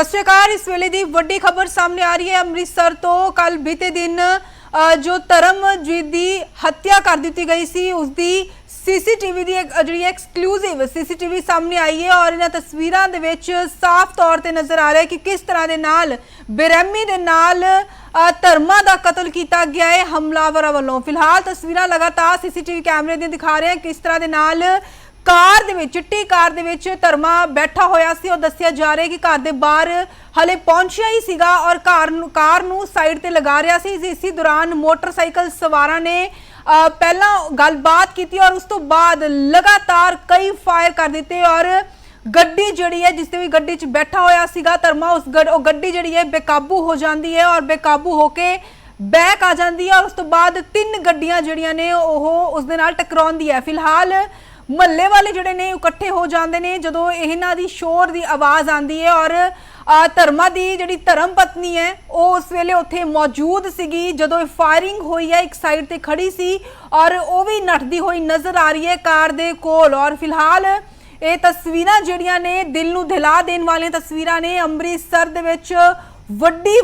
ਸਤਿ ਸ਼੍ਰੀ ਅਕਾਲ ਇਸ ਵੇਲੇ ਦੀ ਵੱਡੀ ਖਬਰ ਸਾਹਮਣੇ ਆ ਰਹੀ ਹੈ। ਅੰਮ੍ਰਿਤਸਰ ਤੋਂ ਕੱਲ ਬੀਤੇ ਦਿਨ ਅ, ਜੋ ਧਰਮਜੀਤ ਦੀ ਹੱਤਿਆ ਕਰ ਦਿੱਤੀ ਗਈ ਸੀ ਉਸ ਦੀ ਸੀਸੀਟੀਵੀ ਦੀ ਇੱਕ ਅ, ਜਿਹੜੀ ਐਕਸਕਲੂਸਿਵ ਸੀਸੀਟੀਵੀ ਸਾਹਮਣੇ ਆਈ ਹੈ ਔਰ ਇਹਨਾਂ ਤਸਵੀਰਾਂ ਦੇ ਵਿੱਚ ਸਾਫ਼ ਤੌਰ ਤੇ ਨਜ਼ਰ ਆ ਰਿਹਾ ਹੈ ਕਿ ਕਿਸ ਤਰ੍ਹਾਂ ਦੇ ਨਾਲ ਬੇਰਹਿਮੀ ਦੇ ਨਾਲ ਅ, ਧਰਮਾਂ ਦਾ ਕਤਲ ਕੀਤਾ ਗਿਆ ਹੈ ਹਮਲਾਵਰਾਂ ਵੱਲੋਂ। ਫਿਲਹਾਲ ਤਸਵੀਰਾਂ ਲਗਾਤਾਰ ਸੀਸੀਟੀਵੀ ਕੈਮਰੇ ਦੀਆਂ ਦਿਖਾ ਰਹੇ ਹਨ ਕਿਸ ਤਰ੍ਹਾਂ ਦੇ ਨਾਲ ਕਾਰ ਦੇ ਵਿੱਚ, ਚਿੱਟੀ ਕਾਰ ਦੇ ਵਿੱਚ ਧਰਮਾ ਬੈਠਾ ਹੋਇਆ ਸੀ। ਉਹ ਦੱਸਿਆ ਜਾ ਰਿਹਾ ਕਿ ਘਰ ਦੇ ਬਾਹਰ ਹਲੇ ਪਹੁੰਚਿਆ ਹੀ ਸੀਗਾ ਔਰ ਕਾਰ ਨੂੰ ਕਾਰ ਨੂੰ ਸਾਈਡ ਤੇ ਲਗਾ ਰਿਹਾ ਸੀ। ਇਸੇ ਦੌਰਾਨ ਮੋਟਰਸਾਈਕਲ ਸਵਾਰਾਂ ਨੇ ਪਹਿਲਾਂ ਗੱਲਬਾਤ ਕੀਤੀ ਔਰ ਉਸ ਤੋਂ ਬਾਅਦ ਲਗਾਤਾਰ ਕਈ ਫਾਇਰ ਕਰ ਦਿੱਤੇ ਔਰ ਗੱਡੀ ਜਿਹੜੀ ਹੈ, ਜਿਸ ਤੇ ਵੀ ਗੱਡੀ 'ਚ ਬੈਠਾ ਹੋਇਆ ਸੀਗਾ, ਧਰਮਾ, ਉਸ ਉਹ ਗੱਡੀ ਜਿਹੜੀ ਹੈ, ਬੇਕਾਬੂ ਹੋ ਜਾਂਦੀ ਹੈ ਔਰ ਬੇਕਾਬੂ ਹੋ ਕੇ ਬੈਕ ਆ ਜਾਂਦੀ ਹੈ ਔਰ ਉਸ ਤੋਂ ਬਾਅਦ ਤਿੰਨ ਗੱਡੀਆਂ ਜਿਹੜੀਆਂ ਨੇ, ਉਹ ਉਸ ਦੇ ਨਾਲ ਟਕਰਾਉਂਦੀ ਹੈ। ਫਿਲਹਾਲ ਮਹੱਲੇ ਵਾਲੇ ਜਿਹੜੇ ਨੇ ਇਕੱਠੇ ਹੋ ਜਾਂਦੇ ਨੇ ਜਦੋਂ ਇਹਨਾਂ ਦੀ ਸ਼ੋਰ ਦੀ ਆਵਾਜ਼ ਆਉਂਦੀ ਹੈ ਔਰ ਅ, ਧਰਮਾ ਦੀ ਜਿਹੜੀ ਧਰਮ ਪਤਨੀ ਹੈ ਉਹ ਉਸ ਵੇਲੇ ਉੱਥੇ ਮੌਜੂਦ ਸੀਗੀ ਜਦੋਂ ਇਹ ਫਾਇਰਿੰਗ ਹੋਈ ਹੈ ਇੱਕ ਸਾਈਡ ਤੇ ਖੜੀ ਸੀ ਔਰ ਉਹ ਵੀ ਨੱਠਦੀ ਹੋਈ ਨਜ਼ਰ ਆ ਰਹੀ ਹੈ ਕਾਰ ਦੇ ਕੋਲ ਔਰ ਫਿਲਹਾਲ ਇਹ ਤਸਵੀਰਾਂ ਜਿਹੜੀਆਂ ਨੇ ਦਿਲ ਨੂੰ ਦਿਲਾ ਦੇਣ ਵਾਲੀਆਂ ਤਸਵੀਰਾਂ ਨੇ ਅੰਮ੍ਰਿਤਸਰ ਦੇ ਵਿੱਚ ਵੱਡੀ